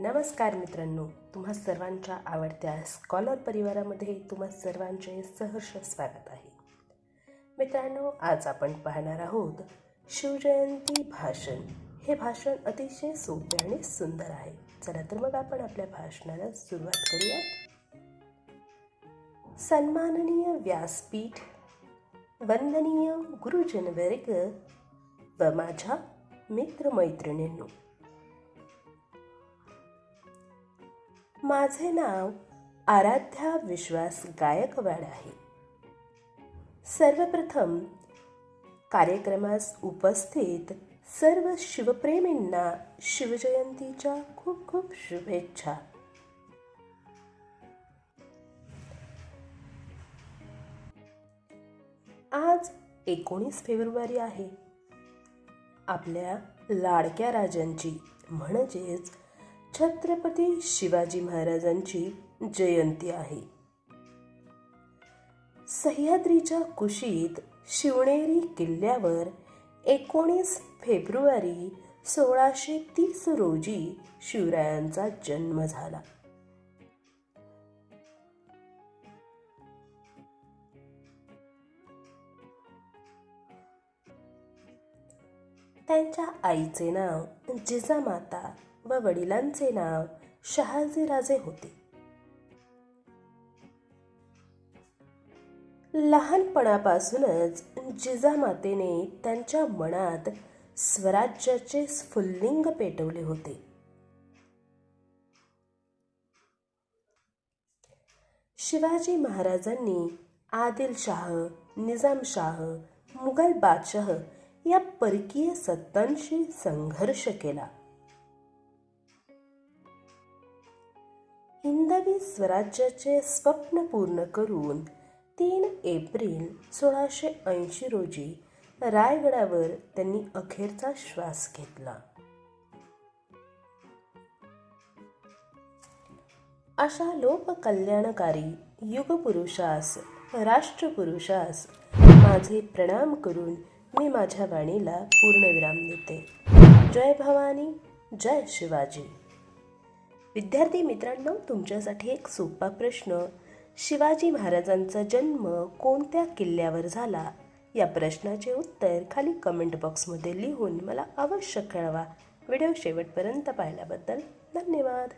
नमस्कार मित्रांनो तुम्हा सर्वांच्या आवडत्या स्कॉलर परिवारामध्ये तुम्हा सर्वांचे सहर्ष स्वागत आहे. मित्रांनो आज आपण पाहणार आहोत शिवजयंती भाषण. हे भाषण अतिशय सोपे आणि सुंदर आहे. चला तर मग आपण आपल्या भाषणाला सुरुवात करूयात. सन्माननीय व्यासपीठ वंदनीय गुरुजनवर्ग व माझ्या मित्रमैत्रिणींनो माझे नाव आराध्या विश्वास गायकवाड आहे. सर्वप्रथम कार्यक्रमास उपस्थित सर्व शिवप्रेमींना शिवजयंतीच्या खूप खूप शुभेच्छा. आज एकोणीस फेब्रुवारी आहे. आपल्या लाडक्या राजांची म्हणजेच छत्रपती शिवाजी महाराजांची जयंती आहे. सह्याद्रीच्या कुशीत शिवनेरी किल्ल्यावर एकोणीस फेब्रुवारी सोळाशे तीस रोजी शिवरायांचा जन्म झाला. त्यांच्या आईचे नाव जिजामाता व वडिलांचे नाव शहाजीराजे होते. लहानपणापासूनच जिजामातेने त्यांच्या मनात स्वराज्याचे स्फुल्लिंग पेटवले होते. शिवाजी महाराजांनी आदिलशाह निजामशाह मुघल बादशाह या परकीय सत्तांशी संघर्ष केला. हिंदवी स्वराज्याचे स्वप्न पूर्ण करून तीन एप्रिल सोळाशे ऐंशी रोजी रायगडावर त्यांनी अखेरचा श्वास घेतला. अशा लोककल्याणकारी युगपुरुषास राष्ट्रपुरुषास माझे प्रणाम करून मी माझ्या वाणीला पूर्णविराम देते. जय भवानी जय शिवाजी. विद्यार्थी मित्रांनो तुमच्यासाठी एक सोपा प्रश्न. शिवाजी महाराजांचा जन्म कोणत्या किल्ल्यावर झाला? या प्रश्नाचे उत्तर खाली कमेंट बॉक्समध्ये लिहून मला अवश्य कळवा. व्हिडिओ शेवटपर्यंत पाहिल्याबद्दल धन्यवाद.